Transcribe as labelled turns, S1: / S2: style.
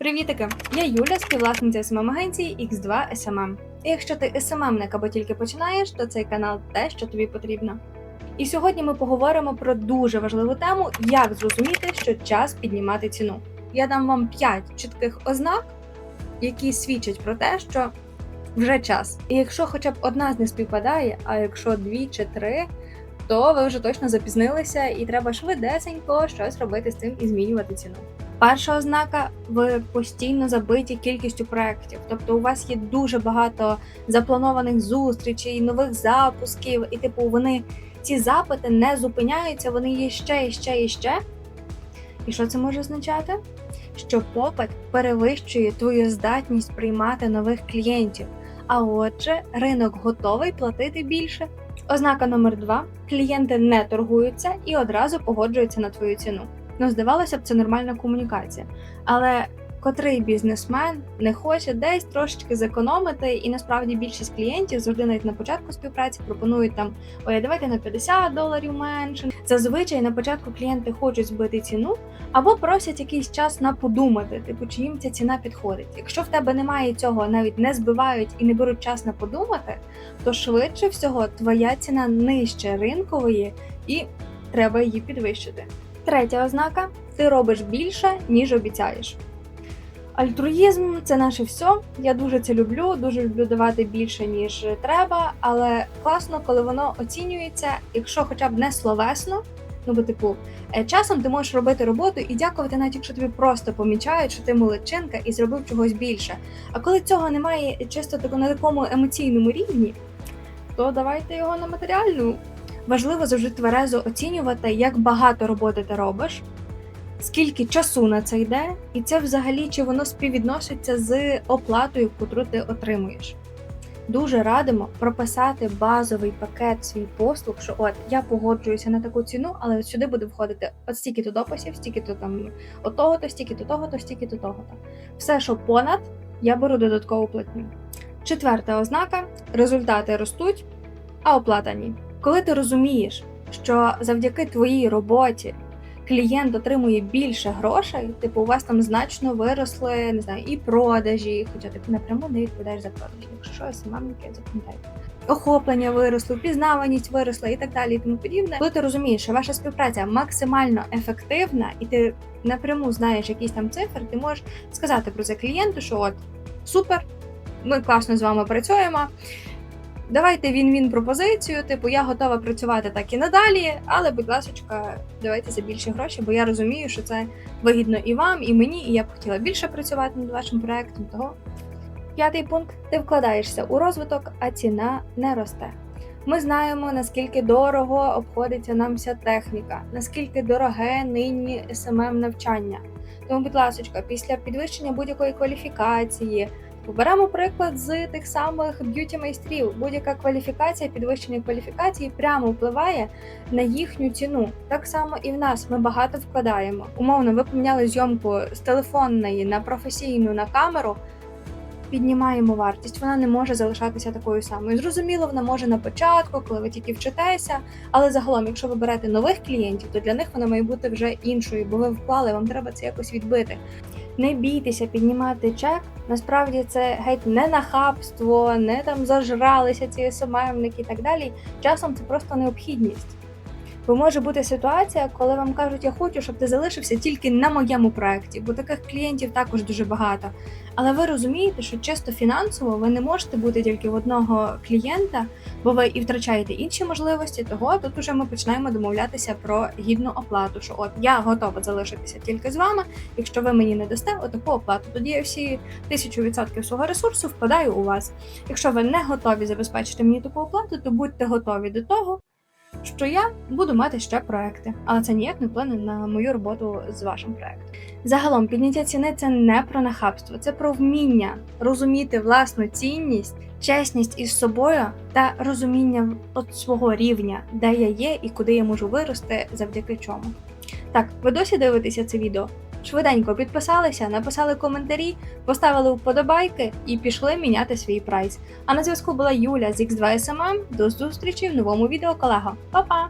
S1: Привітики! Я Юля, співвласниця smm агенції X2 SMM. І якщо ти SMM-ник або тільки починаєш, то цей канал те, що тобі потрібно. І сьогодні ми поговоримо про дуже важливу тему, як зрозуміти, що час піднімати ціну. Я дам вам 5 чітких ознак, які свідчать про те, що вже час. І якщо хоча б одна з них співпадає, а якщо дві чи три, то ви вже точно запізнилися і треба швидесенько щось робити з цим і змінювати ціну. Перша ознака ви постійно забиті кількістю проєктів, тобто у вас є дуже багато запланованих зустрічей, нових запусків, і типу вони ці запити не зупиняються, вони є ще і ще і ще. І що це може означати? Що попит перевищує твою здатність приймати нових клієнтів. А отже, ринок готовий платити більше. Ознака номер два: клієнти не торгуються і одразу погоджуються на твою ціну. Ну, здавалося б, це нормальна комунікація. Але котрий бізнесмен не хоче десь трошечки зекономити, і насправді більшість клієнтів завжди навіть на початку співпраці пропонують там ой, давайте на 50 доларів менше. Зазвичай на початку клієнти хочуть збити ціну або просять якийсь час на подумати, типу, чи їм ця ціна підходить. Якщо в тебе немає цього, навіть не збивають і не беруть час на подумати, то швидше всього твоя ціна нижче ринкової і треба її підвищити. Третя ознака ти робиш більше, ніж обіцяєш. Альтруїзм це наше все. Я дуже це люблю, дуже люблю давати більше, ніж треба, але класно, коли воно оцінюється, якщо хоча б не словесно. Ну, бо, типу, е, часом ти можеш робити роботу і дякувати, навіть якщо тобі просто помічають, що ти молодчинка і зробив чогось більше. А коли цього немає чисто на такому емоційному рівні, то давайте його на матеріальну. Важливо завжди тверезо оцінювати, як багато роботи ти робиш, скільки часу на це йде, і це взагалі чи воно співвідноситься з оплатою, яку ти отримуєш. Дуже радимо прописати базовий пакет свій послуг, що от я погоджуюся на таку ціну, але сюди буде входити от стільки то дописів, стільки то там от того, то стільки то того, то стільки то того. то Все, що понад, я беру додаткову платню. Четверта ознака: результати ростуть, а оплата ні. Коли ти розумієш, що завдяки твоїй роботі клієнт отримує більше грошей, типу у вас там значно виросли не знаю, і продажі, хоча ти напряму не відповідаєш за продажі, якщо щось мамки запам'ятайте. Охоплення виросло, впізнаваність виросла і так далі, і тому подібне. Коли ти розумієш, що ваша співпраця максимально ефективна, і ти напряму знаєш якісь там цифри, ти можеш сказати про це клієнту, що от супер, ми класно з вами працюємо. Давайте він-він пропозицію, типу, я готова працювати так і надалі, але, будь ласка, давайте за більші гроші, бо я розумію, що це вигідно і вам, і мені, і я б хотіла більше працювати над вашим проектом. Того п'ятий пункт: ти вкладаєшся у розвиток, а ціна не росте. Ми знаємо, наскільки дорого обходиться нам вся техніка, наскільки дороге нині smm навчання. Тому, будь ласка, після підвищення будь-якої кваліфікації. Беремо приклад з тих самих б'юті майстрів. Будь-яка кваліфікація, підвищення кваліфікації прямо впливає на їхню ціну. Так само і в нас ми багато вкладаємо. Умовно, ви поміняли зйомку з телефонної на професійну на камеру. Піднімаємо вартість, вона не може залишатися такою самою. Зрозуміло, вона може на початку, коли ви тільки вчитеся, але загалом, якщо ви берете нових клієнтів, то для них вона має бути вже іншою, бо ви вклали, вам треба це якось відбити. Не бійтеся піднімати чек. Насправді це геть не нахабство, не там зажралися ці СММники і так далі. Часом це просто необхідність. Бо може бути ситуація, коли вам кажуть, я хочу, щоб ти залишився тільки на моєму проєкті, бо таких клієнтів також дуже багато. Але ви розумієте, що чисто фінансово ви не можете бути тільки в одного клієнта, бо ви і втрачаєте інші можливості. Того тут уже ми починаємо домовлятися про гідну оплату. Що от я готова залишитися тільки з вами. Якщо ви мені не дасте отаку оплату, тоді я всі тисячу відсотків свого ресурсу вкладаю у вас. Якщо ви не готові забезпечити мені таку оплату, то будьте готові до того що я буду мати ще проекти, але це ніяк не вплине на мою роботу з вашим проектом. Загалом підняття ціни це не про нахабство, це про вміння розуміти власну цінність, чесність із собою та розуміння от свого рівня, де я є і куди я можу вирости, завдяки чому. Так, ви досі дивитеся це відео? Швиденько підписалися, написали коментарі, поставили вподобайки і пішли міняти свій прайс. А на зв'язку була Юля з X2SMM. До зустрічі в новому відео, колего. Па-па!